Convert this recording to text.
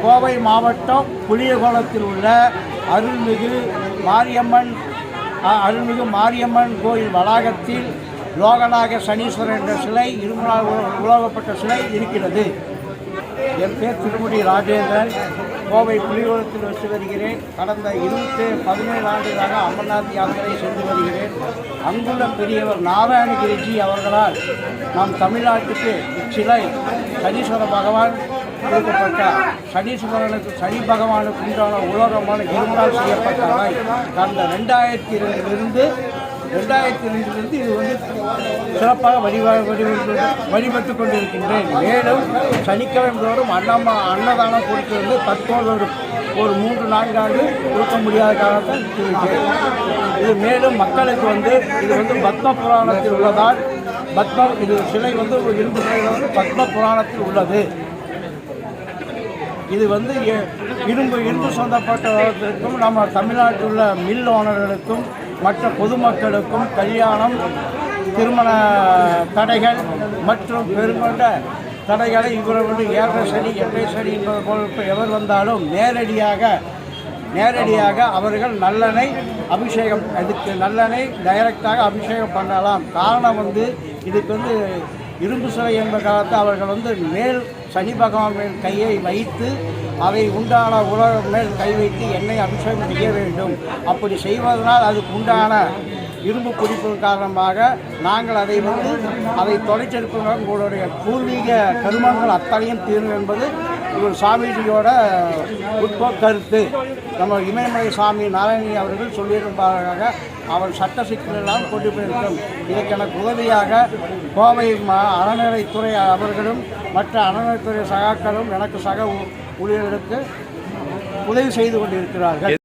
கோவை மாவட்டம் புளியகுளத்தில் உள்ள அருள்மிகு மாரியம்மன் அருள்மிகு மாரியம்மன் கோயில் வளாகத்தில் லோகநாக சனீஸ்வரர் என்ற சிலை இருமலால் உலோகப்பட்ட சிலை இருக்கிறது. என் பேர் திருமுடி ராஜேந்திரன். கோவை புலிகோலத்தில் வச்சு வருகிறேன். கடந்த இருபத்தி பதினேழு ஆண்டுகளாக அமர்நாத் யாத்திரை சென்று வருகிறேன். அங்குள்ள பெரியவர் நாராயணகிரிஜி அவர்களால் நம் தமிழ்நாட்டுக்கு இச்சிலை சனீஸ்வர பகவான் கொடுக்கப்பட்ட சனீஸ்வரனுக்கு சனி பகவானுக்கு உண்டான உலோகமான இருமலால் நாய் கடந்த ரெண்டாயிரத்தி இரண்டிலிருந்து ரெண்டாயிரத்தி ரெண்டிலிருந்து இது வந்து சிறப்பாக வழிவா வடிவமைத்து வழிபட்டு கொண்டிருக்கின்றேன். மேலும் சனிக்கிழமை தோறும் அன்னம்மா அன்னதானம் கொடுத்து வந்து தற்போது ஒரு ஒரு மூன்று நான்கு ஆண்டு கொடுக்க முடியாத காரணத்தால் இது மேலும் மக்களுக்கு வந்து இது வந்து பத்ம புராணத்தில் உள்ளதால் பத்ம இது சிலை வந்து ஒரு இரும்பு சிலை வந்து பத்ம புராணத்தில் உள்ளது. இது வந்து எ- இரும்பு இரும்பு சொந்தப்பட்டவர்களுக்கும் நம்ம தமிழ்நாட்டில் உள்ள மில் ஓனர்களுக்கும் மற்ற பொதுமக்களுக்கும் கல்யாணம் திருமண தடைகள் மற்றும் பெருங்கொண்ட தடைகளை இவர்களுடைய வந்து ஏழரை சனி எட்டரை சனி என்பது எவர் வந்தாலும் நேரடியாக நேரடியாக அவர்கள் நல்லெண்ணெய் அபிஷேகம் இதுக்கு நல்லெண்ணெய் டைரக்டாக அபிஷேகம் பண்ணலாம். காரணம் வந்து இதுக்கு வந்து இரும்பு சிலை என்ற காலத்தை அவர்கள் வந்து மேல் சனி பகவான் மேல் கையை வைத்து அதை உண்டான உலக மேல் கை வைத்து எண்ணெய் அபிஷேகம் செய்ய வேண்டும். அப்படி செய்வதனால் அதுக்கு உண்டான இரும்பு குறிப்பின் காரணமாக நாங்கள் அதை வந்து அதை தொலைச்செடுப்பதாக உங்களுடைய பூர்வீக கருமங்கள் அத்தனையும் தீரும் என்பது இவர் சாமிஜியோட உட்போ கருத்து நம்ம இமயமலை சாமி நாராயணி அவர்கள் சொல்லியிருப்பார்கள் அவர் சட்ட சிக்கலெல்லாம் கொண்டு போயிருக்கும். இதற்கு எனக்கு உதவியாக கோவை மா அறநிலைத்துறை அவர்களும் மற்ற அறநிலைத்துறை சகாக்களும் எனக்கு சக ஊழியர்களுக்கு உதவி செய்து கொண்டிருக்கிறார்கள்.